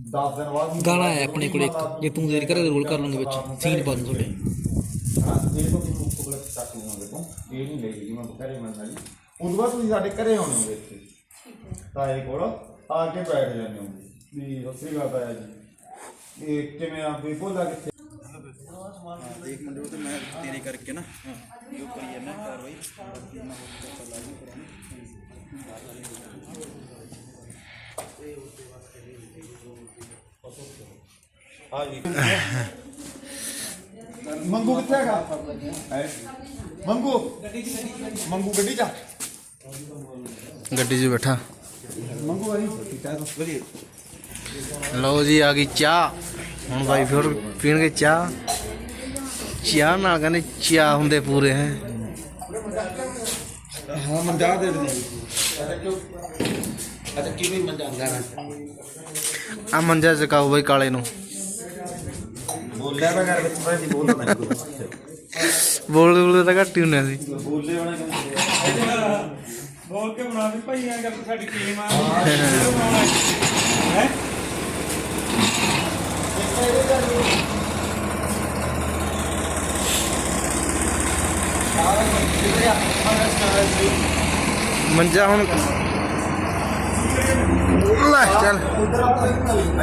10 ਦਿਨ ਬਾਅਦ ਗਾਣਾ ਹੈ ਆਪਣੇ ਕੋਲ ਇੱਕ। ਜੇ ਤੂੰ ਦੇਰ ਕਰੇ ਰੋਲ ਕਰ ਲਵਾਂਗੇ ਵਿੱਚ। ਸੀਨ ਪਾ ਦੂੰ ਤੁਹਾਡੇ। ਹਾਂ ਜੇ ਤੋਂ ਵੀ ਮੁੱਖ ਕੋਲ ਚੱਕ ਲਵਾਂਗੇ ਤੋਂ ਇਹ ਨਹੀਂ ਲੈ ਜੀ ਮੈਂ ਘਰੇ ਮੰਨ ਲਈ। ਉਦੋਂ ਬਾਅਦ ਤੁਸੀਂ ਸਾਡੇ ਘਰੇ ਆਉਣੇ ਹੋਗੇ ਇੱਥੇ। ਤਾਏ ਕੋਲ ਆ ਕੇ ਬੈਠ ਜਾਂਦੇ ਹੋ ਵੀ ਸਸਰੀ ਗੱਲ ਤਾਇਆ ਜੀ। ਇਹ ਕਿਵੇਂ ਆ? ਵੀ ਭੋਲਾ ਕਿੱਥੇ? ਦੇਖ ਮੁੰਡੇ ਉਹ ਤੇ ਮੈਂ ਤੇਰੇ ਕਰਕੇ ਨਾ ਜੋ ਕਰੀ ਜਾਂਦਾ ਕਾਰਵਾਈ ਹਾਂ ਮੰਗੂ ਕਿੱਥੇ ਹੈਗਾ? ਹੈ ਮੰਗੂ। ਮੰਗੂ ਗੱਡੀ ਚ। ਗੱਡੀ 'ਚ ਬੈਠਾ। ਮੰਗੂ ਆਈ ਲਓ ਜੀ ਆ ਗਈ ਚਾਹ। ਹੁਣ ਬਾਈ ਫਿਰ ਪੀਣਗੇ ਚਾਹ। ਚਾਹ ਨਾਲ ਕਹਿੰਦੇ ਚਾਹ ਹੁੰਦੇ ਪੂਰੇ ਹੈ। ਹਾਂ ਮੰਜਾ ਦੇ ਦੇ ਅੱਛਾ ਕਿਵੇਂ ਮੰਜਾ ਆ? ਮੰਜਾ ਚਕਾਓ ਬਾਈ ਕਾਲੇ ਨੂੰ। ਬੋਲਿਆ ਵਿੱਚ ਬੋਲਦਾ ਮੈਂ ਬੋਲਦੇ ਤਾਂ ਘੱਟ ਹੀ ਹੁੰਦੇ ਸੀ ਬੋਲੇ ਹੋਣਾ ਕਿਵੇਂ ਬੋਲ ਕੇ ਬਣਾ ਵੀ ਭਾਈ ਐਂ ਗੱਲ ਸਾਡੀ ਟੀਮ ਆ। ਹੈ। ਮੰਜਾ ਹੁਣ ਲੈ ਚੱਲ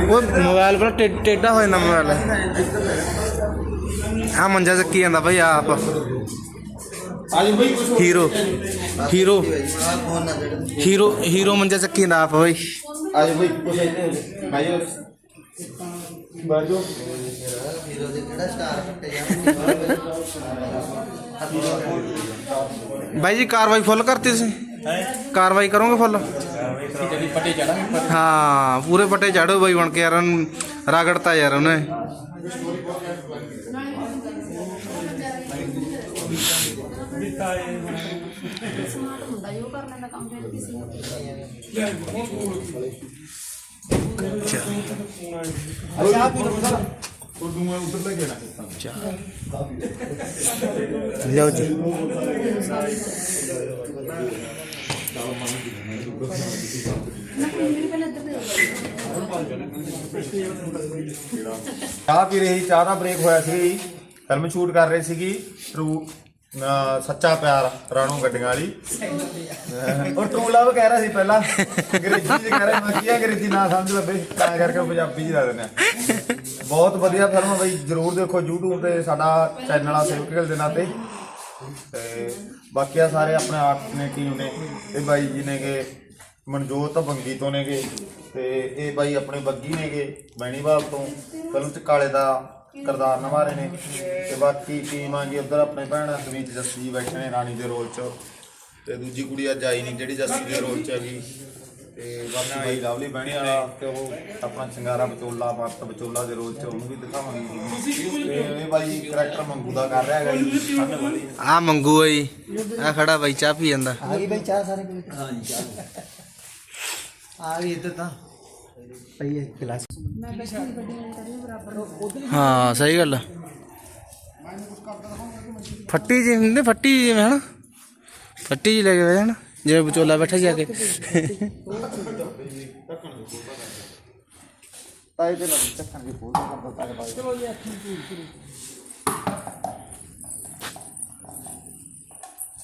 ਉਹ ਮੋਬਾਈਲ ਪਰ ਟੇ- ਟੇਢਾ ਹੋ ਜਾਂਦਾ ਮੋਬਾਈਲ ਆ ਮੰਜਾ ਚੱਕੀ ਜਾਂਦਾ ਬਾਈ ਆਪ ਆਜੀ ਬਈ ਕੁਛ ਹੀਰੋ ਹੀਰੋ ਹੀਰੋ ਹੀਰੋ ਮੰਜਾ ਚੱਕੀ ਜਾਂਦਾ ਆਪ ਬਾਈ ਆਜੀ ਬਈ ਕੁਛ ਕਾਰਵਾਈ ਫੁੱਲ ਕਰਤੀ ਤੁਸੀਂ ਕਾਰਵਾਈ ਫੁੱਲ? ਹਾਂ, ਪੂਰੇ ਪੱਟੇ ਚਾੜੋ ਬਾਈ ਬਣ ਕੇ ਯਾਰ, ਉਹਨੂੰ ਰਗੜਤਾ ਯਾਰ ਉਹਨੇ। ਸਮਾਰਟ ਹੁੰਦਾ ਜੋ ਕਰ ਲੈਂਦਾ ਕੰਮ ਫਿਰ ਕਿਸੇ ਨੂੰ ਲਓ ਜੀ। ਚਾਹ ਪੀ ਰਹੀ ਸੀ, ਚਾਹ ਦਾ ਬ੍ਰੇਕ ਹੋਇਆ ਸੀ ਫਿਲਮ ਸ਼ੂਟ ਕਰ ਰਹੇ ਸੀਗੀ ਟਰੂ ਸੱਚਾ ਪਿਆਰ ਰਾਣੋ ਗੱਡੀਆਂ ਵਾਲੀ। ਉਹ ਟਰੂ ਲਵ ਕਹਿ ਰਿਹਾ ਸੀ ਪਹਿਲਾਂ। ਅੰਗਰੇਜ਼ੀ ਚ ਕਹਿ ਰਿਹਾ ਮੈਂ ਕੀ ਅੰਗਰੇਜ਼ੀ ਨਾ ਸਮਝ ਲੱਭੇ ਤਾਂ ਕਰਕੇ ਪੰਜਾਬੀ ਚ ਦੱਸ ਦਿੰਦੇ ਆ। ਬਹੁਤ ਵਧੀਆ ਫਿਲਮ ਬਈ ਜਰੂਰ ਦੇਖੋ YouTube ਤੇ ਸਾਡਾ ਚੈਨਲ ਆ ਸੇਵਕਲ ਦੇ ਨਾਤੇ। ਤੇ ਬਾਕੀ ਆ ਸਾਰੇ ਆਪਣੇ ਆਰਟ ਨੇ ਟੀਮ ਨੇ। ਇਹ ਬਾਈ ਜੀ ਨੇਗੇ, ਮਨਜੋਤ ਬੰਗੀ ਤੋਂ ਨੇਗੇ ਤੇ ਇਹ ਬਾਈ ਆਪਣੇ ਬੱਗੀ ਨੇਗੇ, ਬੈਣੀਵਾਲ ਤੋਂ। ਫਿਲਮ ਚ ਕਾਲੇ ਦਾ ਕਿਰਦਾਰ ਨਿਭਾ ਰਹੇ ਨੇ। ਤੇ ਬਾਕੀ ਟੀਮ ਆ ਗਈ ਉਧਰ ਆਪਣੇ ਭੈਣ ਹਮੀਦ ਜੱਸੀ ਜੀ ਬੈਠੇ ਨੇ ਰਾਣੀ ਦੇ ਰੋਲ 'ਚ। ਤੇ ਦੂਜੀ ਕੁੜੀ ਆ ਜਾਈ ਨਹੀਂ ਜਿਹੜੀ ਜੱਸੀ ਦੇ ਰੋਲ 'ਚ ਹੈਗੀ। ਤੇ ਬਾਕੀ ਬਾਈ ਲਵਲੀ ਬਹਿਣੀ ਵਾਲਾ ਤੇ ਉਹ ਆਪਣਾ ਚੰਗਾਰਾ ਵਿਚੋਲਾ ਮਸਤ ਵਿਚੋਲਾ ਦੇ ਰੋਲ 'ਚ ਉਹਨੂੰ ਵੀ ਦਿਖਾਵਾਂਗੇ ਤੇ ਇਹ ਬਾਈ ਕਰੈਕਟਰ ਮੰਗੂ ਦਾ ਕਰ ਰਿਹਾ ਹੈਗਾ ਜੀ। ਠੰਡ ਵਾਲੀ ਆ ਮੰਗੂ ਆ ਜੀ। ਆ ਖੜਾ ਬਾਈ ਚਾਹ ਪੀ ਜਾਂਦਾ। ਆ ਗਈ ਬਈ ਚਾਹ ਸਾਰੇ ਕੋਲ। ਹਾਂ ਜੀ ਆ ਗਈ ਇੱਧਰ ਤਾਂ। ਪਈ ਹੈ ਗਲਾਸ। ਮੈਂ ਬੈਠੀ ਵੱਡੀ ਨਾਲ ਕਰੀ ਬਰਾਬਰ ਹਾਂ ਸਹੀ ਗੱਲ ਆ। ਫੱਟੀ ਜੀ ਹੁੰਦੇ ਫੱਟੀ ਜਿਵੇਂ ਹਨਾ? ਫੱਟੀ ਜੀ ਲੈ ਕੇ ਬਹਿ ਜਾਣਾ। ਜਿਵੇਂ ਵਿਚੋਲਾ ਬੈਠਾ ਜਾ ਕੇ ਤਾਏ ਤੇ ਲੱਗ ਚੱਕਣ ਦੀ ਫੋਟੋ ਕਰਦਾ ਤਾਏ ਬਾਈ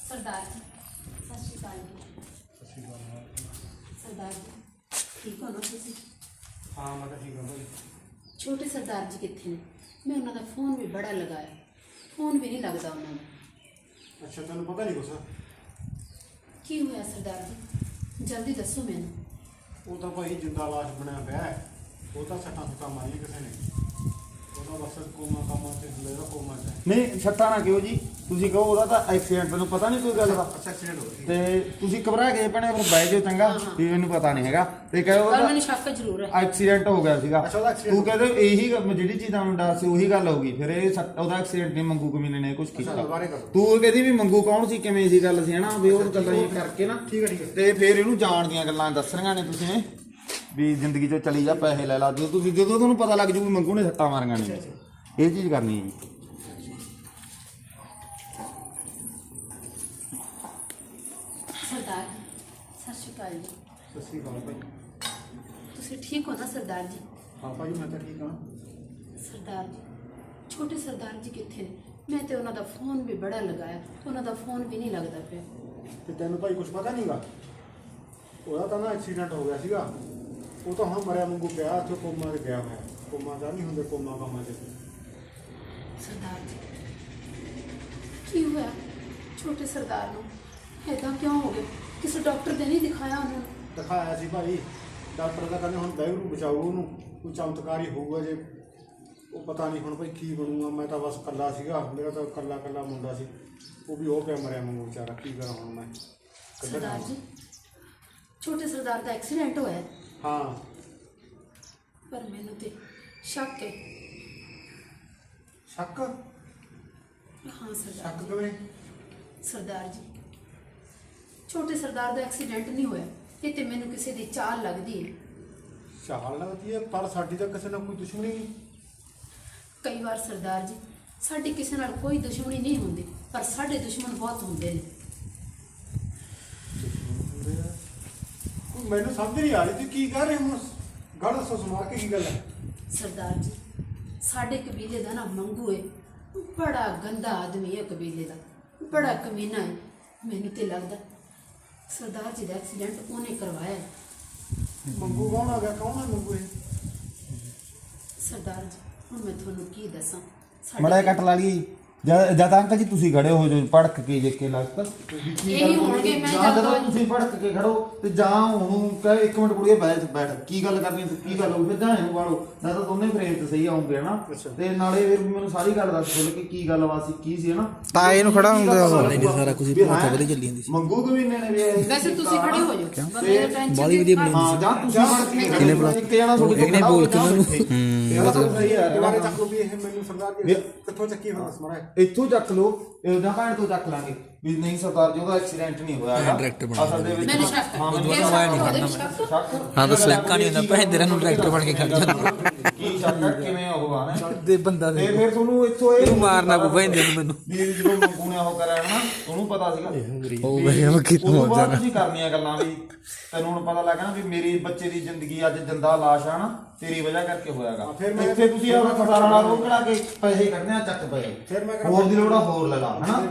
ਸਰਦਾਰ ਜੀ ਸਤਿ ਸ਼੍ਰੀ ਅਕਾਲ ਜੀ ਸਰਦਾਰ ਜੀ ਠੀਕ ਹੋ ਨਾ ਤੁਸੀਂ ਹਾਂ ਮੈਂ ਤਾਂ ਠੀਕ ਹਾਂ ਭਾਈ ਛੋਟੇ ਸਰਦਾਰ ਜੀ ਕਿੱਥੇ ਨੇ ਮੈਂ ਉਹਨਾਂ ਦਾ ਫੋਨ ਵੀ ਬੜਾ ਲਗਾਇਆ ਫੋਨ ਵੀ ਨਹੀਂ ਲੱਗਦਾ ਉਹਨਾਂ ਦਾ ਅੱਛਾ ਤੈਨੂੰ ਪਤਾ ਨਹੀਂ ਕੁਛ ਕੀ ਹੋਇਆ ਸਰਦਾਰ ਜੀ ਜਲਦੀ ਦੱਸੋ ਮੈਨੂੰ ਉਹ ਤਾਂ ਭਾਈ ਜਿੰਦਾ ਲਾਸ਼ ਬਣਿਆ ਪਿਆ ਹੈ। ਉਹ ਤਾਂ ਸੱਟਾਂ ਸੁੱਟਾਂ ਮਾਰੀਆਂ ਕਿਸੇ ਨੇ ਉਹ ਤਾਂ ਬਸ ਕੋਮਾ ਕਾਮਾ ਤੇ ਲੈ ਦਾ ਕੋਮਾ ਚ ਹੈ। ਨਹੀਂ ਛੱਟਾ ਨਾ ਕਿਉਂ ਜੀ ਤੁਸੀਂ ਕਹੋ ਉਹਦਾ ਤਾਂ ਐਕਸੀਡੈਂਟ ਤੈਨੂੰ ਪਤਾ ਨਹੀਂ ਕੋਈ ਗੱਲ ਦਾ। ਅੱਛਾ ਐਕਸੀਡੈਂਟ ਹੋ ਗਿਆ ਤੇ ਤੁਸੀਂ ਘਬਰਾ ਗਏ ਭੈਣੇ ਫਿਰ ਬਹਿ ਜਾਓ ਚੰਗਾ ਵੀ ਮੈਨੂੰ ਪਤਾ ਨਹੀਂ ਹੈਗਾ। ਤੇ ਕਹੋ ਪਰ ਉਹਦਾ ਮੈਨੂੰ ਸ਼ੱਕ ਜ਼ਰੂਰ ਹੈ। ਐਕਸੀਡੈਂਟ ਹੋ ਗਿਆ ਸੀਗਾ। ਅੱਛਾ, ਉਹਦਾ accident ਤੂੰ ਕਹਿੰਦੇ ਇਹੀ ਗੱਲ- ਜਿਹੜੀ ਚੀਜ਼ ਦਾ ਡਰ ਸੀ ਉਹੀ ਗੱਲ ਹੋਊਗੀ ਫਿਰ ਇਹ ਸੱਟ- ਉਹਦਾ ਐਕਸੀਡੈਂਟ ਨਹੀਂ ਮੰਗੂ ਕਮੀਨੇ ਨੇ ਕੁਝ ਕੀਤਾ। ਦੁਬਾਰੇ ਕਰੋ। ਤੂੰ ਕਹਿੰਦੀ ਵੀ ਮੰਗੂ ਕੌਣ ਸੀ ਕਿਵੇਂ ਸੀ ਗੱਲ ਸੀ ਹਨਾ? ਵੀ ਉਹ ਗੱਲਾਂ ਇਹ ਕਰਕੇ ਨਾ। ਠੀਕ ਹੈ ਠੀਕ ਹੈ। ਤੇ ਫਿਰ ਇਹਨੂੰ ਜਾਣ ਦੀਆਂ ਗੱਲਾਂ ਦੱਸਣੀਆਂ ਨੇ ਤੁਸੀਂ ਨੇ ਵੀ ਜ਼ਿੰਦਗੀ ਚੋਂ ਚਲੀ ਜਾ ਪੈਸੇ ਲੈ ਲਾ। ਜਦੋਂ ਤੁਸੀਂ ਜਦੋਂ ਤੁਹਾਨੂੰ ਪਤਾ ਲੱਗ ਜੂ ਵੀ ਮੰਗੂ ਨੇ ਸੱਟਾਂ ਮਾਰੀਆਂ ਨੇ। ਇਹ ਚੀਜ਼ ਕਰਨੀ ਹੈ ਜੀ ਸਰਦਾਰ ਜੀ ਸਤਿ ਸ਼੍ਰੀ ਅਕਾਲ ਜੀ। ਸਤਿ ਸ਼੍ਰੀ ਅਕਾਲ ਭਾਈ। ਤੁਸੀਂ ਠੀਕ ਹੋ ਨਾ ਸਰਦਾਰ ਜੀ? ਹਾਂ ਭਾਈ ਮੈਂ ਤਾਂ ਠੀਕ ਹਾਂ। ਸਰਦਾਰ ਜੀ ਛੋਟੇ ਸਰਦਾਰ ਜੀ ਕਿੱਥੇ ਨੇ? ਮੈਂ ਤੇ ਉਹਨਾਂ ਦਾ ਫੋਨ ਵੀ ਬੜਾ ਲਗਾਇਆ ਉਹਨਾਂ ਦਾ ਫੋਨ ਵੀ ਨਹੀਂ ਲੱਗਦਾ ਪਿਆ। ਤੇ ਤੈਨੂੰ ਭਾਈ ਕੁਝ ਪਤਾ ਨਹੀਂਗਾ? ਉਹਦਾ ਤਾਂ ਨਾ ਐਕਸੀਡੈਂਟ ਹੋ ਗਿਆ ਸੀਗਾ। ਉਹ ਤਾਂ ਹੁਣ ਮਰਿਆ ਵਾਂਗੂ ਪਿਆ ਤੇ ਕੋਮਾ ਤੇ ਗਿਆ ਹੋਇਆ। ਕੋਮਾ ਦਾ ਨਹੀਂ ਹੁੰਦੇ ਕੋਮਾ ਕਾਮਾ ਚ। ਸਰਦਾਰ ਜੀ ਕੀ ਹੋਇਆ? ਛੋਟੇ ਸਰਦਾਰ ਨੂੰ ਏਦਾਂ ਕਿਉਂ ਹੋ ਗਿਆ? ਕਿਸੇ ਡਾਕਟਰ ਦੇ ਨਹੀਂ ਦਿਖਾਇਆ ਉਹਨਾਂ। ਨੂੰ ਦਿਖਾਇਆ ਸੀ ਭਾਈ। ਡਾਕਟਰ ਦਾ ਕਹਿੰਦੇ ਹੁਣ ਬੈਗਰੂ ਬਚਾਓ ਉਹਨੂੰ। ਕੋਈ ਚਮਤਕਾਰ ਹੋਊਗਾ ਜੇ ਉਹ ਪਤਾ ਨਹੀਂ ਹੁਣ ਭਾਈ ਕੀ ਬਣੂਗਾ। ਮੈਂ ਤਾਂ ਬਸ ਕੱਲਾ ਸੀਗਾ। ਮੇਰਾ ਤਾਂ ਕੱਲਾ ਕੱਲਾ ਮੁੰਡਾ ਸੀ। ਉਹ ਵੀ ਹੋ ਗਿਆ ਮਰਿਆ ਵਾਂਗੂ ਵਿਚਾਰਾ। ਕੀ ਕਰਾਂ ਹੁਣ ਮੈਂ? ਕਿੱਧਰ ਸਰਦਾਰ ਜਾਵਾਂ? ਜੀ ਛੋਟੇ ਸਰਦਾਰ ਦਾ ਐਕਸੀਡੈਂਟ ਹੋਇਆ। ਹੈ, ਹਾਂ ਪਰ ਮੈਨੂੰ ਤੇ ਸ਼ੱਕ ਹੈ। ਸ਼ੱਕ? ਹਾਂ ਸਰਦਾਰ ਸ਼ੱਕ ਕਿਵੇਂ? ਸਰਦਾਰ ਜੀ ਛੋਟੇ ਸਰਦਾਰ ਦਾ ਐਕਸੀਡੈਂਟ ਨਹੀਂ ਹੋਇਆ ਇਹ ਤੇ ਮੈਨੂੰ ਕਿਸੇ ਦੀ ਚਾਲ ਲੱਗਦੀ ਹੈ। ਚਾਲ ਲੱਗਦੀ ਹੈ ਪਰ ਸਾਡੀ ਤਾਂ ਕਿਸੇ ਨਾਲ ਕੋਈ ਦੁਸ਼ਮਣੀ ਨਹੀਂ। ਕਈ ਵਾਰ ਸਰਦਾਰ ਜੀ ਸਾਡੀ ਕਿਸੇ ਨਾਲ ਕੋਈ ਦੁਸ਼ਮਣੀ ਨਹੀਂ ਹੁੰਦੀ ਪਰ ਸਾਡੇ ਦੁਸ਼ਮਣ ਬਹੁਤ ਹੁੰਦੇ ਨੇ। ਕੋਈ ਮੈਨੂੰ ਸਮਝ ਨਹੀਂ ਆ ਰਹੀ ਤੁਸੀਂ ਕੀ ਕਹਿ ਰਹੇ ਹੋ। ਗੱਲ ਦੱਸੋ ਸੁਣਾ ਕੇ ਕੀ ਗੱਲ ਹੈ? ਸਰਦਾਰ ਜੀ ਸਾਡੇ ਕਬੀਲੇ ਦਾ ਨਾ ਮੰਗੂ ਹੈ ਬੜਾ ਗੰਦਾ ਆਦਮੀ ਹੈ ਕਬੀਲੇ ਦਾ। ਬੜਾ ਕਮੀਨਾ ਹੈ ਮੈਨੂੰ ਤੇ ਲੱਗਦਾ ਸਰਦਾਰ ਜੀ ਦਾ ਐਕਸੀਡੈਂਟ ਉਹਨੇ ਕਰਵਾਇਆ। ਹੈ ਮੰਗੂ ਕੌਣ ਆ ਗਿਆ? ਕੌਣ ਹੈ ਮੰਗੂ ਇਹ? ਸਰਦਾਰ ਜੀ ਹੁਣ ਮੈਂ ਤੁਹਾਨੂੰ ਕੀ ਦੱਸਾਂ? ਸਾਡੇ ਮੜਾ ਕੱਟ ਲਾ ਲਈ ਜਦ ਜਦ ਅੰਕਲ ਜੀ ਤੁਸੀਂ ਖੜੇ ਹੋ ਜੋ ਭੜਕ ਕੇ ਜੇ ਕੇ ਲੱਗ ਇਹੀ ਹੋਣਗੇ ਮੈਂ ਜਾਂ ਜਦੋਂ ਤਾਂ- ਤੁਸੀਂ ਭੜਕ ਕੇ ਖੜੋ ਤੇ ਜਾਂ ਉਹਨੂੰ ਕਹੇ ਇੱਕ ਮਿੰਟ ਕੁੜੀਏ ਬੈਠ ਬੈਠ। ਕੀ ਗੱਲ ਕਰਨੀ ਤੇ ਕੀ ਗੱਲ ਹੋਊ ਫਿਰ ਜਾਂ ਇਹਨੂੰ ਵਾਲੋ ਨਾ ਤਾਂ ਦੋਨੇ ਫਰੇਮ ਤੇ ਸਹੀ ਆਉਂਗੇ ਹਨਾ। ਤੇ ਨਾਲੇ ਫਿਰ ਮੈਨੂੰ ਸਾਰੀ ਗੱਲ ਦੱਸ ਖੁੱਲ ਕੇ ਕੀ ਗੱਲਬਾਤ ਸੀ ਕੀ ਸੀ ਹਨਾ? ਤਾਏ ਨੂੰ ਖੜਾ ਹੁੰਦਾ ਨਹੀਂ, ਸਾਰਾ ਕੁਝ ਵਧੀਆ ਚੱਲੀ ਜਾਂਦੀ ਸੀ। ਮੰਗੂ ਕਵੀਨੇ ਨੇ ਵੀ? ਵੈਸੇ ਤੁਸੀਂ ਖੜੇ ਹੋ? ਜਾਓ। ਤੇ ਬਾਲੀ ਵਧੀਆ ਬਣੀ ਹਾਂ ਜਾਂ ਤੁਸੀਂ ਭੜਕ ਕੇ ਖੜੇ ਹੋ, ਇੱਕ ਜਣਾ ਤੁਹਾਡੇ ਇਹਨੇ ਕੋਲ ਬੋਲ ਕੇ ਮੈਨੂੰ-। ਹੂੰ, ਇਹ ਤਾਂ ਸਹੀ ਹੈ। ਦੁਬਾਰੇ ਚੱਕ ਲਓ ਵੀ ਇਹ ਮੈਨੂੰ ਸਰਦਾਰ ਜੀ ਵੀ- ਕਿੱਥੋਂ ਚੱਕੀ ਹੋਣਾ ਸਮਰਾ ਇੱਥੋਂ ਚੱਕ ਲਓ ਇਹ ਭੈਣ ਤੋਂ ਚੱਕ ਲਾਂਗੇ। ਵੀ ਨਹੀਂ ਸਰਦਾਰ ਜੀ ਉਹਦਾ ਐਕਸੀਡੈਂਟ ਨਹੀਂ ਹੋਇਆ ਹੈਗਾ। ਡਾਇਰੈਕਟਰ ਬਣਾ ਅਸਲ ਦੇ ਵਿੱਚ ਮੈਨੂੰ ਸ਼ੱਕ ਹਾਂ, ਮੈਨੂੰ ਇਹ ਪਤਾ ਸ਼ੱਕ ਉਹਦੇ ਸ਼ੱਕ ਸ਼ੱਕ ਹਾਂ, ਦੱਸੋ। ਸ਼ੱਕ ਨਹੀਂ ਹੁੰਦਾ, ਭੈਣ ਤੇਰਾ ਨੂੰ ਡਾਇਰੈਕਟਰ ਬਣ ਕੇ ਖੜ ਜਾਂਦਾ। ਕੀ ਸ਼ੱਕ ਹੈ ਕਿਵੇਂ ਉਹ ਆ ਨਾ? ਦੇ ਬੰਦਾ ਤੇ ਫਿਰ ਤੁਹਾਨੂੰ ਇੱਥੋਂ ਇਹ ਮਾਰਨਾ ਪਊ ਭੈਣ ਨੂੰ ਮੈਨੂੰ। ਵੀ ਜਦੋਂ ਮੰਗੂ ਨੇ ਉਹ ਕਰਿਆ ਨਾ ਉਹਨੂੰ ਪਤਾ ਸੀਗਾ। ਉਹ ਮੈਂ ਮੈਂ ਕਿੱਥੋਂ ਉਦੋਂ ਆ ਬਾਅਦ ਤੁਸੀਂ ਕਰਨੀਆਂ ਗੱਲਾਂ ਵੀ ਤੈਨੂੰ ਹੁਣ ਪਤਾ ਲੱਗਾ ਨਾ ਵੀ ਮੇਰੀ ਬੱਚੇ ਦੀ ਜ਼ਿੰਦਗੀ ਅੱਜ ਜਿੰਦਾ ਲਾਸ਼ ਆ ਨਾ ਤੇਰੀ ਵਜ੍ਹਾ ਕਰਕੇ ਹੋਇਆਗਾ। ਫਿਰ ਮੈਂ- ਇੱਥੇ ਤੁਸੀਂ ਆਪਣਾ ਖਸਾਰਾ ਨਾਲ ਰੋਕਣਾ ਕਿ ਪੈਸੇ ਕੱਢਨੇ ਆ ਚੱਕ ਪਏ। ਫਿਰ ਮੈਂ ਕਰਾਂ- ਹੋਰ ਦੀ ਲੋੜਾ ਹੋਰ ਲੈ ਲਾ ਹਨਾ?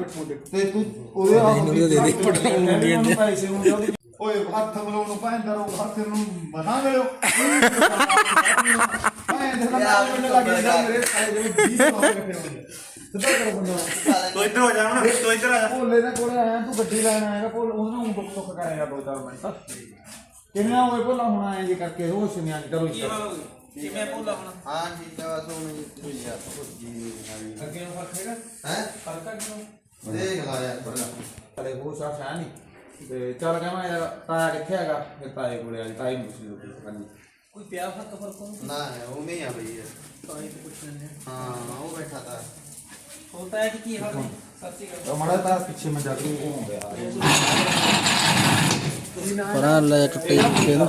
ਤੇ ਤੂੰ ਉਹਦੇ ਹੱਥ ਇਹਨੂੰ ਵੀ ਦੇ ਦੇ, ਪਟਾਉਣ ਨੂੰ ਦੇ ਦੇ। ਪੈਸੇ ਹੁੰਦੇ ਉਹਦੇ ਓਏ ਹੱਥ ਮਲਾਉਣ ਨੂੰ ਭੈਣ ਰੋ ਹੱਥ ਨੂੰ ਮਨਾ ਮਿਲੋ ਭੈਣ ਦੇ ਨਾਲ ਮੈਨੂੰ ਲੱਗ ਜਾਂਦਾ ਮੇਰੇ ਸਾਰੇ ਜਿਹੜੇ 20 ਹੋ ਗਏ ਸਿੱਧਾ ਕਰੋ ਬੰਦਾ। ਤੂੰ ਇੱਧਰ ਹੋ ਜਾ ਹੁਣ ਤੂੰ ਇੱਧਰ ਆ ਜਾ। ਭੋਲੇ ਦੇ ਕੋਲੇ ਆਇਆ ਤੂੰ ਗੱਡੀ ਲੈਣ ਆਏਗਾ ਭੋਲ ਉਹਨੂੰ ਨੂੰ ਦੁੱਖ ਸੁੱਖ ਕਰੇਗਾ ਦੋ ਚਾਰ ਮਿੰਟ ਕਿਵੇਂ ਹੋਏ ਭੋਲਾ ਹੁਣ ਆਏ ਜੀ ਕਰਕੇ ਹੋਸ਼ ਨਹੀਂ ਆਈ ਕਰੋ ਕਿਵੇਂ ਭੁੱਲਾ ਹੁਣ? ਹਾਂ ਠੀਕ ਆ ਬਸ ਹੁਣ ਜੀ ਅੱਗੇ ਨੂੰ ਫ਼ਰਕ ਹੈਗਾ? ਹੈ? ਫ਼ਰਕ ਹੈ ਕਿਉਂ? ਦੇਖ ਲਾ ਯਾਰ ਬੜਾ ਅਰੇ ਹੋਸ਼ ਆ ਹੈ ਨਹੀਂ ਤੇ ਚੱਲ ਕਹਿਣਾ ਯਾਰ ਤਾਇਆ ਕਿੱਥੇ ਹੈਗਾ ਫਿਰ ਤਾਏ ਕੋਲੇ ਆ ਜੀ ਤਾਈ ਨੂੰ ਪੁੱਛ ਲਓ ਹਾਂਜੀ ਕੋਈ ਪਿਆ ਫ਼ਰਕ ਫ਼ਰਕ ਉਹਨੂੰ ਨਾ ਨਾ ਉਹ ਨਹੀਂ ਆ ਬਈ ਯਾਰ ਤਾਂ ਹੀ ਪੁੱਛ ਲੈਂਦੇ ਹਾਂ ਉਹ ਬੈਠਾ ਤਾ ਹੋਤਾ ਹੈ ਕਿ ਕੀ ਹਾਲ ਨੇ ਸੱਚੀ ਗੱਲ ਤਾਂ ਮੜਾ ਤਾਂ ਪਿੱਛੇ ਮੈਂ ਜਾ ਕੇ ਉਹ ਹੋ ਗਿਆ ਪਰਾਂ ਲੈ ਟੁੱਟੇ ਟੁੱਟੇ ਨੂੰ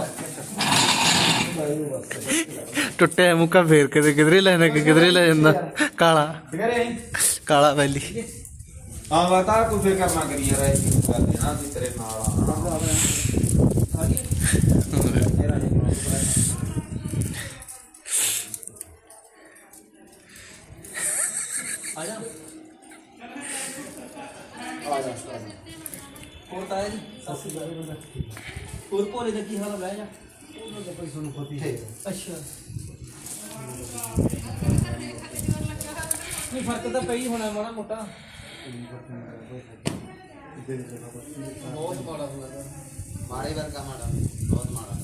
ਟੁੱਟੇ ਮੁੱਕਾ ਫੇਰ ਕਿਧਰੇ ਲੈਣਾ ਕਿ ਕਿਧਰੇ ਲੈ ਜਾਂਦਾ। ਕਾਲਾ। ਕਾਲਾ ਵੈਲੀ। ਹਾਂ ਬਤਾ ਤੂੰ ਫਿਕਰ ਨਾ ਕਰੀ ਯਾਰ ਇਹ ਚੀਜ਼ ਕਰਦੇ ਨਾ ਅਸੀਂ ਤੇਰੇ ਨਾਲ ਆ। ਆ ਜਾ। ਆ ਜਾ ਹੋਰ ਤਾਂ ਹੈ ਜੀ ਸੱਚੀ ਗੱਲ ਹੋਰ ਭੋਲੇ ਦਾ ਕੀ ਹਾਲ ਹੈ ਬਹਿ ਜਾ। ਅੱਛਾ। ਨਹੀਂ ਫ਼ਰਕ ਤਾਂ ਪਈ ਹੋਣਾ ਮਾੜਾ ਮੋਟਾ। ਬਹੁਤ ਮਾੜਾ ਹੋਇਆ ਮਾੜੇ ਵਰਗਾ ਮਾੜਾ ਬਹੁਤ ਮਾੜਾ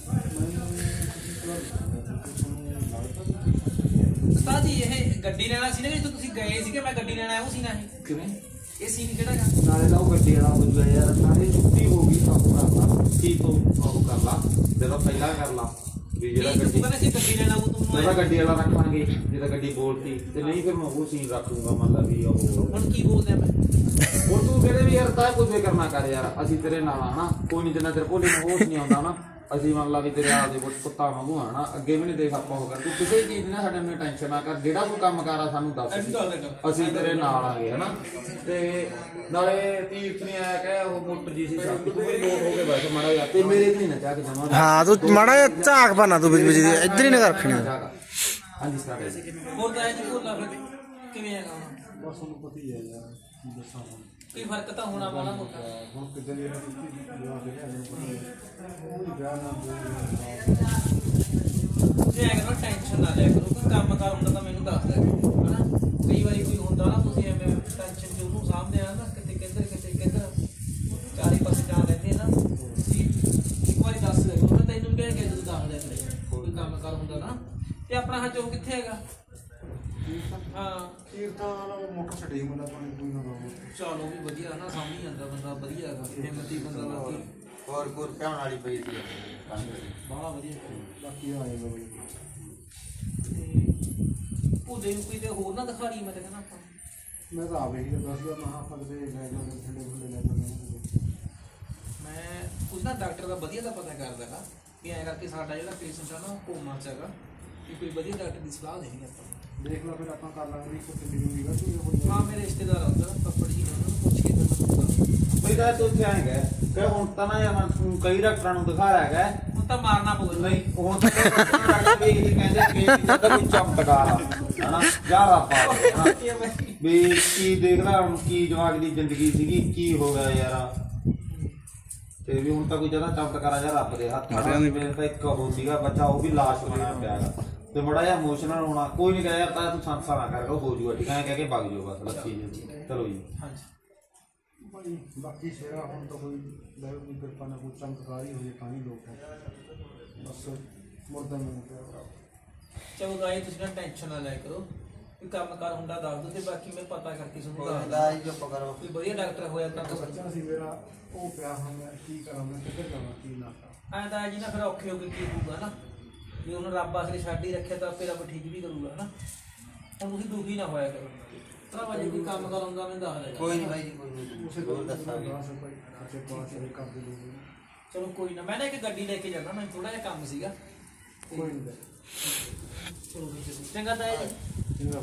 ਉਸਤਾਦ ਜੀ ਇਹ ਗੱਡੀ ਲੈਣਾ ਸੀ ਨਾ ਜਦੋਂ ਤੁਸੀਂ ਗਏ ਸੀ ਕਿ ਮੈਂ ਗੱਡੀ ਲੈਣਾ ਆਇਆ ਉਹ ਸੀ ਨਾ ਇਹ ਕਿਵੇਂ ਇਹ ਸੀਨ ਕਿਹੜਾ ਗਾ ਨਾਲੇ ਤਾਂ ਉਹ ਗੱਡੀ ਵਾਲਾ ਹੋ ਗਿਆ ਯਾਰ ਨਾਲੇ ਛੁੱਟੀ ਹੋ ਗਈ ਕੰਮ ਕਰਦਾ ਕੀ ਤੂੰ ਉਹ ਕਰ ਲਾ ਜਿਹੜਾ ਪਹਿਲਾਂ ਕਰ ਲਾ ਵੀ ਜਿਹੜਾ ਗੱਡੀ ਕਹਿੰਦਾ ਸੀ ਗੱਡੀ ਲੈਣਾ ਉਹ ਤੂੰ ਜਿਹੜਾ ਗੱਡੀ ਵਾਲਾ ਰੱਖਾਂਗੇ ਜਿਹਦਾ ਗੱਡੀ ਬੋਲਤੀ। ਤੇ ਨਹੀਂ ਫਿਰ ਮੈਂ ਉਹ ਸੀਨ ਰੱਖ ਲੂੰਗਾ ਮੰਨ ਲਾ ਵੀ ਉਹ ਹੁਣ ਕੀ ਬੋਲਦੇ ਆ ਮੈਂ? ਉਹ ਤੂੰ ਕਹਿੰਦੇ ਵੀ ਯਾਰ ਤਾਂ ਕੋਈ ਫਿਕਰ ਨਾ ਕਰ ਯਾਰ ਅਸੀਂ ਤੇਰੇ ਨਾਲ ਆ ਨਾ ਕੋਈ ਨਹੀਂ ਜਿੰਨਾ ਤੇਰੇ ਨੂੰ ਹੋਸ਼ ਨਹੀਂ ਆਉਂਦਾ ਨਾ ਅਸੀਂ ਮੰਨ ਲਾ ਵੀ ਤੇਰੇ ਆਪ ਦੇ ਕੋਲ ਕੁੱਤਾ ਵਾਂਗੂ ਆ ਨਾ ਅੱਗੇ ਵੀ ਨਹੀਂ ਦੇਖ ਆਪਾਂ ਹੋ ਕਰ ਤੂੰ ਕਿਸੇ ਚੀਜ਼ ਦੀ ਨਾ ਸਾਡੇ ਨੂੰ ਟੈਨਸ਼ਨ ਨਾ ਕਰ। ਜਿਹੜਾ ਕੋਈ ਕੰਮ ਕਰ ਆ ਸਾਨੂੰ ਦੱਸ। ਅਸੀਂ ਦੱਸ ਦੇਣਾ। ਅਸੀਂ ਤੇਰੇ ਨਾਲ ਆਗੇ ਹਨਾ? ਤੇ ਨਾਲੇ ਤੀਰਥ ਨਹੀਂ ਆਇਆ ਕਿ ਉਹ ਮੋਟਰ ਜੀ ਸੀ ਸਭ ਤੂੰ ਵੀ ਲੋਟ ਹੋ ਕੇ ਬੈਠ ਮਾੜਾ ਜਿਹਾ। ਤੇ ਮੇਰੇ ਤੇ ਨਹੀਂ ਨਾ ਚਾਹ ਕੇ ਜਮਾ। ਹਾਂ ਤੂੰ ਮਾੜਾ ਜਿਹਾ ਝਾਕ ਪਾਣਾ ਤੂੰ ਵਿੱਚ ਵਿੱਚ। ਇੱਧਰ ਹੀ ਨਾ ਰੱਖਣੀ ਹਾਂਜੀ ਕਿਵੇਂ ਹੋਰ ਤਾਂ ਇਹ ਜੀ ਭੋਲਾ ਫਿਰ। ਕਿਵੇਂ ਹੈਗਾ ਬਸ ਤੁਹਾਨੂੰ ਪਤਾ ਹੀ ਹੈ ਯਾਰ ਦੱਸਾਂ ਕੋਈ ਫ਼ਰਕ ਤਾਂ ਹੋਣਾ ਮਾੜਾ ਮੋਟਾ ਹੁਣ ਕਿੱਦਾਂ ਦੀ ਇਹਨਾਂ ਦੀ ਵਿਆਹ ਦੇ ਰਿਹਾ ਮੈਨੂੰ ਪਤਾ ਨਹੀਂ। ਉਹ ਵਿਆਹ ਨਾ ਬੋਲ ਤੁਸੀਂ ਐ ਕਰੋ ਟੈਨਸ਼ਨ ਨਾ ਲਿਆ ਕਰੋ ਕੋਈ ਕੰਮ ਕਰ ਹੁੰਦਾ ਤਾਂ ਮੈਨੂੰ ਦੱਸ ਦਿਆ ਕਰੋ ਹਨਾ? ਕਈ ਵਾਰੀ ਕੋਈ ਹੁੰਦਾ ਨਾ ਤੁਸੀਂ ਐਵੇਂ ਟੈਨਸ਼ਨ ਚ ਉਹਨੂੰ ਸਾਹਮਣੇ ਆ ਨਾ ਕਿਤੇ ਕਿੱਧਰ ਕਿਤੇ ਕਿੱਧਰ ਚਾਰੇ ਪਾਸੇ ਜਾ ਲੈਂਦੇ ਨਾ। ਤੁਸੀਂ ਇੱਕ ਵਾਰੀ ਦੱਸ ਦਿਆ ਕਰੋ ਮੈਂ ਤੈਨੂੰ ਕਹਿ ਕੇ ਤੂੰ ਦੱਸ ਦਿਆ ਕਰੇ ਕੋਈ ਕੰਮ ਕਰ ਹੁੰਦਾ ਨਾ। ਤੇ ਆਪਣਾ ਉਹ ਕਿੱਥੇ ਹੈਗਾ? ਹਾਂ। ਕੀਰਤਾਂ ਨਾਲ ਮੋਟਰ ਛੱਡੀ ਮੁੰਡਾ ਪਾਣੀ ਕੋਈ ਨਾ ਬਾਬੂ ਚਲੋ ਵੀ ਵਧੀਆ ਨਾ ਸਮਝ ਜਾਂਦਾ ਬੰਦਾ ਵਧੀਆ ਹੈਗਾ ਹਿੰਮਤੀ ਬੰਦਾ ਬਾਕੀ। ਹੋਰ। ਕੋਰ ਪਿਆਉਣ ਵਾਲੀ ਪਈ ਸੀ? ਬਾਹਲਾ ਵਧੀਆ ਬਾਕੀ ਆਏ ਬਾਬੂ ਤੇ ਭੂਦੇ ਨੂੰ ਕੋਈ ਤੇ ਹੋਰ ਨਾ ਦਿਖਾ ਲਈ ਮੈਂ ਤੇ ਕਹਿੰਦਾ ਆਪਾਂ। ਮੈਂ ਤਾਂ ਆਵੇ ਹੀ ਦੱਸ ਗਿਆ ਮੈਂ ਆਪਾਂ ਦੇ ਲੈ ਜਾਂਦੇ ਠੰਡੇ ਖੁੱਲੇ ਲੈ ਜਾਂਦੇ ਮੈਂ ਉਸ ਦਾ ਡਾਕਟਰ ਦਾ ਵਧੀਆ ਦਾ ਪਤਾ ਕਰਦਾਗਾ ਵੀ ਐਂ ਕਰਕੇ ਸਾਡਾ ਜਿਹੜਾ ਪੇਸ਼ੈਂਟ ਆ ਨਾ ਕੋਮਾ ਚ ਹੈਗਾ। ਕਿ ਕੋਈ ਵਧੀਆ ਡਾਕਟਰ ਦੀ ਸਲਾਹ ਦੇਣੀ ਆਪਾਂ ਨੂੰ। ਦੇਖ ਲਾ ਫਿਰ ਆਪਾਂ ਕਰ ਲਾਂਗੇ ਇੱਕ ਕਿੰਨੀ ਜ਼ਰੂਰੀ ਗਾ ਤੂੰ ਕੋਈ ਹਾਂ ਮੇਰੇ ਰਿਸ਼ਤੇਦਾਰ ਆਉਂਦਾ ਪੱਪੜ ਜੀ ਨੇ ਉਹਨਾਂ ਨੂੰ ਪੁੱਛ ਕੇ ਤੁਹਾਨੂੰ ਬਈ ਤਾਂ ਤੂੰ ਇੱਥੇ ਆਏਗਾ ਕਿ ਹੁਣ ਤਾਂ ਨਾ ਯਾਰ ਮੈਂ ਕਈ ਡਾਕਟਰਾਂ ਨੂੰ ਦਿਖਾਇਆ ਹੈਗਾ। ਦੱਸਦਾ। ਹੁਣ ਤਾਂ ਮਾਰਨਾ ਪਊਗਾ। ਨਹੀਂ ਉਹ ਤਾਂ ਡਾਕਟਰ ਵੀ ਇਹੀ ਕਹਿੰਦੇ ਕਿ ਜ਼ਿਆਦਾ ਕੋਈ ਚਮਤਕਾਰ ਆ। ਹਨਾ ਯਾਰ ਆਪਾਂ ਕੀ ਹੈ ਬਾਈ? ਵੀ ਕੀ ਦੇਖਦਾ ਹੁਣ ਕੀ ਜਵਾਕ ਦੀ ਜ਼ਿੰਦਗੀ ਸੀਗੀ ਕੀ ਹੋ ਗਿਆ ਯਾਰ। ਤੇ ਵੀ ਹੁਣ ਤਾਂ ਕੋਈ ਜ਼ਿਆਦਾ ਚਮਤਕਾਰ ਆ ਯਾਰ ਰੱਬ ਦੇ ਹੱਥ ਨੀ। ਮੇਰੇ ਤਾਂ ਇੱਕ ਉਹ ਸੀਗਾ ਬੱਚਾ ਉਹ ਵੀ ਲਾਸ਼ ਬਣਿਆ ਪਿਆ ਹੈਗਾ। ਤੇ ਬੜਾ ਜਿਹਾ ਇਮੋਸ਼ਨਲ ਹੋਣਾ ਕੋਈ ਨਹੀਂ ਕਹੇ ਯਾਰ ਤਾਂ ਤੂੰ ਸੰਸਾ ਨਾ ਕਰ ਹੋ ਜੂਗਾ ਠੀਕ ਹੈ ਕਹਿ ਕੇ ਵਗ ਜਾਓ ਬਸ ਲੱਸੀ ਜੀ। ਚਲੋ ਜੀ। ਹਾਂਜੀ। ਭਾਈ ਬਾਕੀ ਸ਼ੇਰਾ ਹੁਣ ਤਾਂ ਕੋਈ ਲੈ ਕੋਈ ਕਿਰਪਾ ਨਾ ਕੋਈ ਚਮਤਕਾਰ ਹੀ ਹੋ ਜੇ ਤਾਂ ਹੀ ਲੋਕ ਹੈ। ਬਸ ਮੁਰਦਾ ਮੈਨੂੰ ਪਿਆ ਭਰਾ ਚਲੋ ਗਾਈ ਤੁਸੀਂ ਨਾ ਟੈਨਸ਼ਨ ਨਾ ਲੈ ਕਰੋ। ਵੀ ਕੰਮ ਕਰ ਹੁੰਦਾ ਦੱਸ ਦਿਓ ਤੇ ਬਾਕੀ ਮੈਂ ਪਤਾ ਕਰਕੇ ਤੁਹਾਨੂੰ ਦੱਸ ਦਾ ਦਿੰਦਾ। ਹੀ ਚੁੱਪ ਕਰੋ। ਕੋਈ ਵਧੀਆ ਡਾਕਟਰ ਹੋਇਆ ਤਾਂ ਦੱਸੋ। ਬੱਚਾ ਸੀ ਮੇਰਾ ਉਹ ਪਿਆ ਹੁਣ ਮੈਂ ਕੀ ਕਰਾਂ ਮੈਂ ਕਿੱਧਰ ਜਾਵਾਂ ਕੀ ਨਾ ਕਰਾਂ ਐਂ ਤਾਂ ਜੀ ਨਾ ਫਿਰ ਔਖੇ ਹੋ ਕੇ ਕੀ ਹੋਊਗਾ ਨਾ। ਜੇ ਉਹਨੂੰ ਰੱਬ ਆਸਰੇ ਛੱਡ ਹੀ ਰੱਖਿਆ ਤਾਂ ਆਪੇ ਰੱਬ ਠੀਕ ਵੀ ਕਰੂਗਾ ਨਾ ਹੁਣ ਤੁਸੀਂ ਦੁਖੀ ਨਾ ਹੋਇਆ ਕਰੋ। ਭਰਾਵਾ ਜੇ ਕੋਈ ਕੰਮ ਕਰ ਹੁੰਦਾ ਮੈਨੂੰ ਦੱਸ ਦੇ। ਕੋਈ ਨਹੀਂ ਬਾਈ ਜੀ ਕੋਈ ਨਹੀਂ ਦਾ ਦੱਸਾਂਗੇ ਭਾਈ ਚਲੋ ਕੋਈ ਨਾ ਮੈਂ ਨਾ ਇੱਕ ਗੱਡੀ ਲੈ ਕੇ ਜਾਣਾ ਮੈਨੂੰ ਥੋੜਾ ਜਿਹਾ ਕੰਮ ਸੀਗਾ। ਕੋਈ ਨਹੀਂ ਚਲੋ ਜੀ। ਚੰਗਾ ਤਾਂ ਜੀ। ਚੰਗਾ।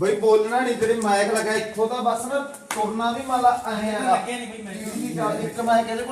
ਬਈ ਬੋਲਣਾ ਨਹੀਂ ਤੇਰੇ ਮਾਈਕ ਲਗਾ ਇੱਥੋਂ ਤਾਂ ਬਸ ਨਾ ਤੁਰਨਾ ਵੀ ਮਾਲਾ ਐਂ ਆ ਲੱਗਿਆ ਨਹੀਂ ਬਈ ਮੈਂ। ਇੱਕ ਮੈਂ ਕਹਿੰਦੇ